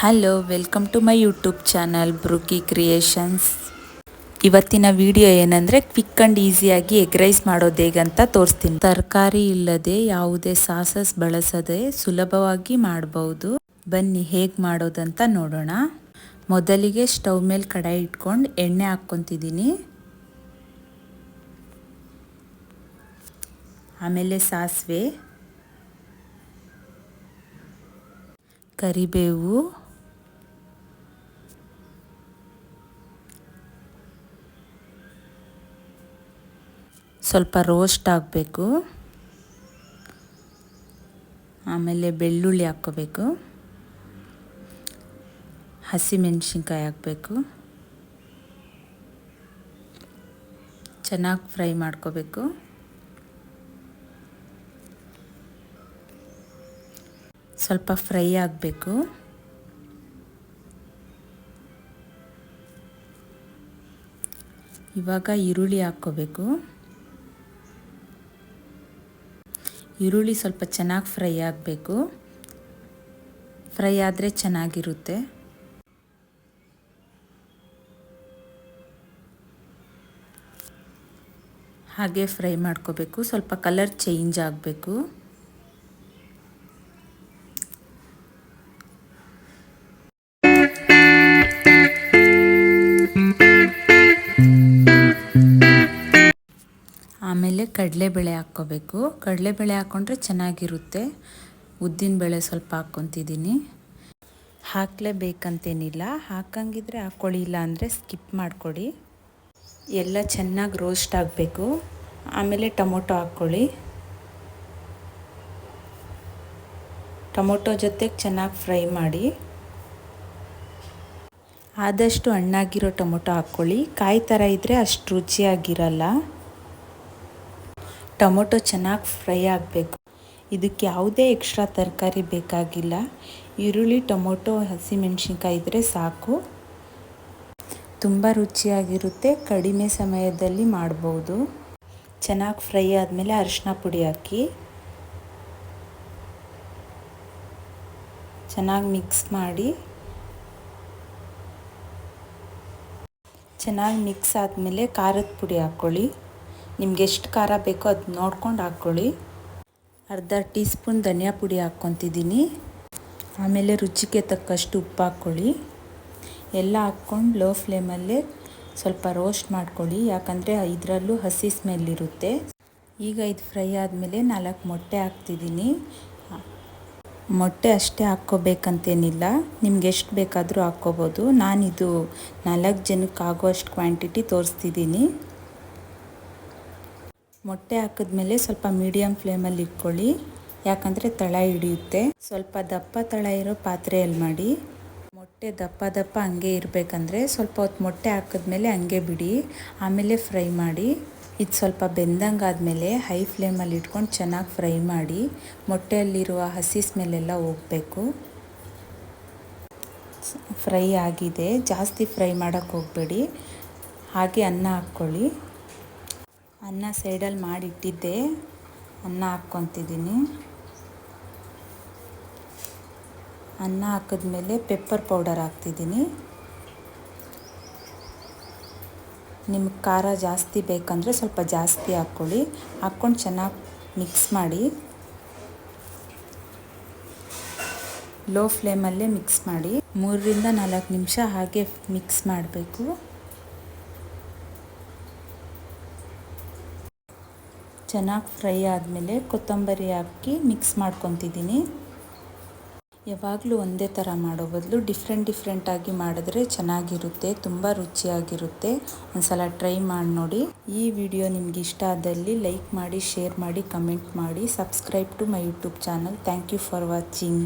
Hello welcome to my YouTube channel ಬ್ರುಕಿ creations ಇವತ್ತಿನ video ಏನಂದರೆ quick and ಈಸಿಯಾಗಿ egg rice ಮಾಡೋದು ಹೇಗಂತ ತೋರಿಸ್ತೀನಿ. ತರಕಾರಿ ಇಲ್ಲದೆ ಯಾವುದೇ ಸಾಸಸ್ ಬಳಸದೆ ಸುಲಭವಾಗಿ ಮಾಡ್ಬೋದು. ಬನ್ನಿ, ಹೇಗೆ ಮಾಡೋದಂತ ನೋಡೋಣ. ಮೊದಲಿಗೆ ಸ್ಟವ್ ಮೇಲೆ ಕಡಾಯಿ ಇಟ್ಕೊಂಡು ಎಣ್ಣೆ ಹಾಕ್ಕೊತಿದ್ದೀನಿ. ಆಮೇಲೆ ಸಾಸಿವೆ, ಕರಿಬೇವು ಸ್ವಲ್ಪ ರೋಸ್ಟ್ ಆಗಬೇಕು. ಆಮೇಲೆ ಬೆಳ್ಳುಳ್ಳಿ ಹಾಕ್ಕೋಬೇಕು. ಹಸಿಮೆಣಸಿನ್ಕಾಯಿ ಹಾಕಬೇಕು. ಚೆನ್ನಾಗಿ ಫ್ರೈ ಮಾಡ್ಕೋಬೇಕು. ಸ್ವಲ್ಪ ಫ್ರೈ ಆಗಬೇಕು. ಇವಾಗ ಈರುಳ್ಳಿ ಹಾಕ್ಕೋಬೇಕು. ಈರುಳ್ಳಿ ಸ್ವಲ್ಪ ಚೆನ್ನಾಗಿ ಫ್ರೈ ಆಗಬೇಕು. ಫ್ರೈ ಆದರೆ ಚೆನ್ನಾಗಿರುತ್ತೆ. ಹಾಗೆ ಫ್ರೈ ಮಾಡ್ಕೋಬೇಕು. ಸ್ವಲ್ಪ ಕಲರ್ ಚೇಂಜ್ ಆಗಬೇಕು. ಕಡಲೆಬೇಳೆ ಹಾಕ್ಕೋಬೇಕು. ಕಡಲೆಬೇಳೆ ಹಾಕ್ಕೊಂಡ್ರೆ ಚೆನ್ನಾಗಿರುತ್ತೆ. ಉದ್ದಿನಬೇಳೆ ಸ್ವಲ್ಪ ಹಾಕ್ಕೊತಿದ್ದೀನಿ. ಹಾಕಲೇಬೇಕಂತೇನಿಲ್ಲ. ಹಾಕಂಗಿದ್ರೆ ಹಾಕ್ಕೊಳ್ಳಿ ಇಲ್ಲ ಅಂದರೆ ಸ್ಕಿಪ್ ಮಾಡಿಕೊಡಿ ಎಲ್ಲ ಚೆನ್ನಾಗಿ ರೋಸ್ಟ್ ಆಗಬೇಕು. ಆಮೇಲೆ ಟೊಮೊಟೊ ಹಾಕ್ಕೊಳ್ಳಿ. ಟೊಮೊಟೊ ಜೊತೆಗೆ ಚೆನ್ನಾಗಿ ಫ್ರೈ ಮಾಡಿ. ಆದಷ್ಟು ಹಣ್ಣಾಗಿರೋ ಟೊಮೊಟೊ ಹಾಕ್ಕೊಳ್ಳಿ. ಕಾಯಿ ಥರ ಇದ್ದರೆ ಅಷ್ಟು ರುಚಿಯಾಗಿರಲ್ಲ. ಟೊಮೊಟೊ ಚೆನ್ನಾಗಿ ಫ್ರೈ ಆಗಬೇಕು. ಇದಕ್ಕೆ ಯಾವುದೇ ಎಕ್ಸ್ಟ್ರಾ ತರಕಾರಿ ಬೇಕಾಗಿಲ್ಲ. ಈರುಳ್ಳಿ, ಟೊಮೊಟೊ, ಹಸಿಮೆಣ್ಸಿನ್ಕಾಯಿ ಇದ್ದರೆ ಸಾಕು. ತುಂಬ ರುಚಿಯಾಗಿರುತ್ತೆ. ಕಡಿಮೆ ಸಮಯದಲ್ಲಿ ಮಾಡ್ಬೋದು. ಚೆನ್ನಾಗಿ ಫ್ರೈ ಆದಮೇಲೆ ಅರಿಶಿನ ಪುಡಿ ಹಾಕಿ. ಚೆನ್ನಾಗಿ ಮಿಕ್ಸ್ ಮಾಡಿ. ಚೆನ್ನಾಗಿ ಮಿಕ್ಸ್ ಆದಮೇಲೆ ಖಾರದ ಪುಡಿ ಹಾಕ್ಕೊಳ್ಳಿ ನಿಮ್ಗೆ ಎಷ್ಟು ಖಾರ ಬೇಕೋ ಅದು ನೋಡ್ಕೊಂಡು ಹಾಕ್ಕೊಳ್ಳಿ. ಅರ್ಧ ಟೀ ಸ್ಪೂನ್ ಧನಿಯಾ ಪುಡಿ ಹಾಕ್ಕೊತಿದ್ದೀನಿ. ಆಮೇಲೆ ರುಚಿಗೆ ತಕ್ಕಷ್ಟು ಉಪ್ಪು ಹಾಕ್ಕೊಳ್ಳಿ. ಎಲ್ಲ ಹಾಕ್ಕೊಂಡು ಲೋ ಫ್ಲೇಮಲ್ಲೇ ಸ್ವಲ್ಪ ರೋಸ್ಟ್ ಮಾಡ್ಕೊಳ್ಳಿ. ಯಾಕಂದರೆ ಇದರಲ್ಲೂ ಹಸಿ ಸ್ಮೆಲ್ ಇರುತ್ತೆ. ಈಗ ಇದು ಫ್ರೈ ಆದಮೇಲೆ ನಾಲ್ಕು ಮೊಟ್ಟೆ ಹಾಕ್ತಿದ್ದೀನಿ. ಮೊಟ್ಟೆ ಅಷ್ಟೇ ಹಾಕ್ಕೋಬೇಕಂತೇನಿಲ್ಲ. ನಿಮ್ಗೆ ಎಷ್ಟು ಬೇಕಾದರೂ ಹಾಕ್ಕೋಬೋದು. ನಾನಿದು ನಾಲ್ಕು ಜನಕ್ಕೆ ಆಗೋಷ್ಟು ಕ್ವಾಂಟಿಟಿ ತೋರಿಸ್ತಿದ್ದೀನಿ. ಮೊಟ್ಟೆ ಹಾಕಿದ್ಮೇಲೆ ಸ್ವಲ್ಪ ಮೀಡಿಯಮ್ ಫ್ಲೇಮಲ್ಲಿ ಇಟ್ಕೊಳ್ಳಿ. ಯಾಕಂದರೆ ತಳ ಹಿಡಿಯುತ್ತೆ. ಸ್ವಲ್ಪ ದಪ್ಪ ತಳ ಇರೋ ಪಾತ್ರೆಯಲ್ಲಿ ಮಾಡಿ. ಮೊಟ್ಟೆ ದಪ್ಪ ದಪ್ಪ ಹಂಗೆ ಇರಬೇಕಂದ್ರೆ ಸ್ವಲ್ಪ ಹೊತ್ತು ಮೊಟ್ಟೆ ಹಾಕಿದ್ಮೇಲೆ ಹಂಗೆ ಬಿಡಿ. ಆಮೇಲೆ ಫ್ರೈ ಮಾಡಿ. ಇದು ಸ್ವಲ್ಪ ಬೆಂದಂಗಾದಮೇಲೆ ಹೈ ಫ್ಲೇಮಲ್ಲಿ ಇಟ್ಕೊಂಡು ಚೆನ್ನಾಗಿ ಫ್ರೈ ಮಾಡಿ. ಮೊಟ್ಟೆಯಲ್ಲಿರುವ ಹಸಿ ಸ್ಮೆಲ್ಲೆಲ್ಲ ಹೋಗಬೇಕು. ಫ್ರೈ ಆಗಿದೆ. ಜಾಸ್ತಿ ಫ್ರೈ ಮಾಡೋಕ್ಕೆ ಹೋಗಬೇಡಿ. ಹಾಗೆ ಅನ್ನ ಹಾಕ್ಕೊಳ್ಳಿ. ಅನ್ನ ಸೈಡಲ್ಲಿ ಮಾಡಿಟ್ಟಿದ್ದೆ. ಅನ್ನ ಹಾಕ್ಕೊತಿದ್ದೀನಿ. ಅನ್ನ ಹಾಕಿದ್ಮೇಲೆ ಪೆಪ್ಪರ್ ಪೌಡರ್ ಹಾಕ್ತಿದ್ದೀನಿ. ನಿಮ್ಗೆ ಖಾರ ಜಾಸ್ತಿ ಬೇಕಂದರೆ ಸ್ವಲ್ಪ ಜಾಸ್ತಿ ಹಾಕ್ಕೊಳ್ಳಿ. ಹಾಕ್ಕೊಂಡು ಚೆನ್ನಾಗಿ ಮಿಕ್ಸ್ ಮಾಡಿ. ಲೋ ಫ್ಲೇಮಲ್ಲೇ ಮಿಕ್ಸ್ ಮಾಡಿ. ಮೂರರಿಂದ ನಾಲ್ಕು ನಿಮಿಷ ಹಾಗೆ ಮಿಕ್ಸ್ ಮಾಡಬೇಕು. ಚೆನ್ನಾಗಿ ಫ್ರೈ ಆದಮೇಲೆ ಕೊತ್ತಂಬರಿ ಹಾಕಿ ಮಿಕ್ಸ್ ಮಾಡ್ಕೊತಿದ್ದೀನಿ. ಯಾವಾಗಲೂ ಒಂದೇ ಥರ ಮಾಡೋ ಬದಲು ಡಿಫ್ರೆಂಟ್ ಡಿಫ್ರೆಂಟಾಗಿ ಮಾಡಿದ್ರೆ ಚೆನ್ನಾಗಿರುತ್ತೆ, ತುಂಬ ರುಚಿಯಾಗಿರುತ್ತೆ. ಒಂದು ಸಲ ಟ್ರೈ ಮಾಡಿ ನೋಡಿ. ಈ ವಿಡಿಯೋ ನಿಮ್ಗೆ ಇಷ್ಟ ಆದಲ್ಲಿ ಲೈಕ್ ಮಾಡಿ, ಶೇರ್ ಮಾಡಿ, ಕಮೆಂಟ್ ಮಾಡಿ. Subscribe to my YouTube channel. Thank you for watching.